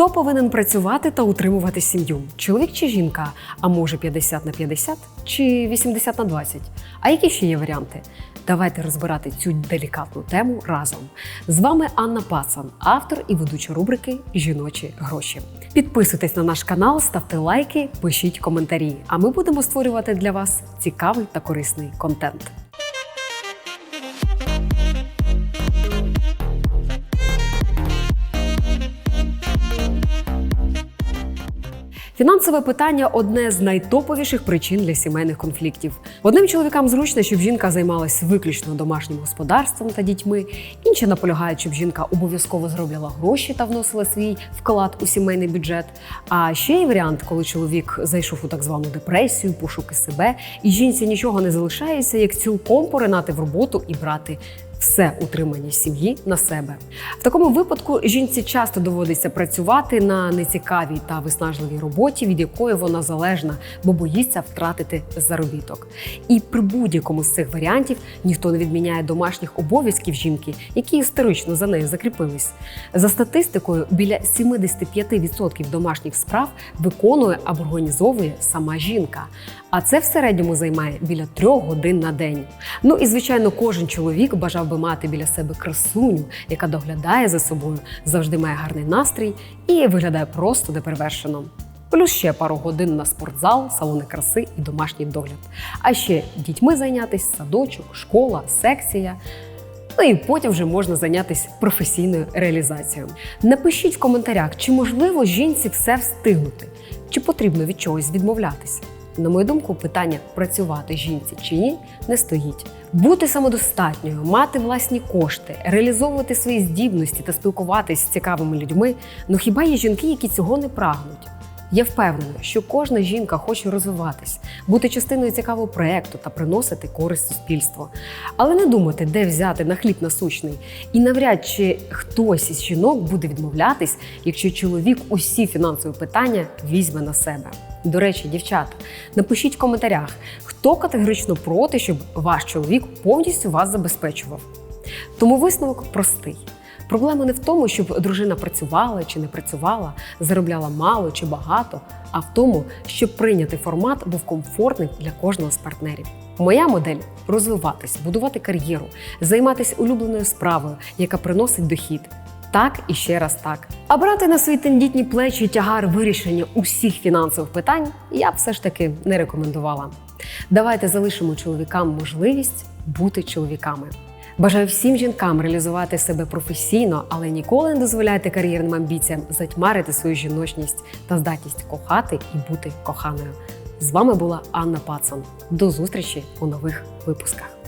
Хто повинен працювати та утримувати сім'ю? Чоловік чи жінка? А може 50 на 50 чи 80 на 20? А які ще є варіанти? Давайте розбирати цю делікатну тему разом. З вами Анна Пацан, автор і ведуча рубрики Жіночі гроші. Підписуйтесь на наш канал, ставте лайки, пишіть коментарі. А ми будемо створювати для вас цікавий та корисний контент. Фінансове питання одне з найтоповіших причин для сімейних конфліктів. Одним чоловікам зручно, щоб жінка займалась виключно домашнім господарством та дітьми. Інші наполягають, щоб жінка обов'язково зробляла гроші та вносила свій вклад у сімейний бюджет. А ще є варіант, коли чоловік зайшов у так звану депресію, пошуки себе, і жінці нічого не залишається, як цілком поринати в роботу і брати все утримання сім'ї на себе. В такому випадку жінці часто доводиться працювати на нецікавій та виснажливій роботі, від якої вона залежна, бо боїться втратити заробіток. І при будь-якому з цих варіантів ніхто не відміняє домашніх обов'язків жінки, які історично за нею закріпились. За статистикою, біля 75% домашніх справ виконує або організовує сама жінка. А це в середньому займає біля трьох годин на день. Ну і звичайно, кожен чоловік бажав би мати біля себе красуню, яка доглядає за собою, завжди має гарний настрій і виглядає просто неперевершено. Плюс ще пару годин на спортзал, салони краси і домашній догляд. А ще дітьми зайнятися, садочок, школа, секція. Ну і потім вже можна зайнятися професійною реалізацією. Напишіть в коментарях, чи можливо жінці все встигнути, чи потрібно від чогось відмовлятися. На мою думку, питання працювати жінці чи ні не стоїть. Бути самодостатньою, мати власні кошти, реалізовувати свої здібності та спілкуватись з цікавими людьми. Ну хіба є жінки, які цього не прагнуть? Я впевнена, що кожна жінка хоче розвиватись, бути частиною цікавого проекту та приносити користь суспільству. Але не думайте, де взяти на хліб насущний. І навряд чи хтось із жінок буде відмовлятись, якщо чоловік усі фінансові питання візьме на себе. До речі, дівчата, напишіть в коментарях, хто категорично проти, щоб ваш чоловік повністю вас забезпечував. Тому висновок простий. Проблема не в тому, щоб дружина працювала чи не працювала, заробляла мало чи багато, а в тому, щоб прийняти формат був комфортний для кожного з партнерів. Моя модель розвиватись, будувати кар'єру, займатися улюбленою справою, яка приносить дохід. Так і ще раз так. А брати на свої тендітні плечі тягар вирішення усіх фінансових питань я б все ж таки не рекомендувала. Давайте залишимо чоловікам можливість бути чоловіками. Бажаю всім жінкам реалізувати себе професійно, але ніколи не дозволяйте кар'єрним амбіціям затьмарити свою жіночність та здатність кохати і бути коханою. З вами була Анна Пацан. До зустрічі у нових випусках.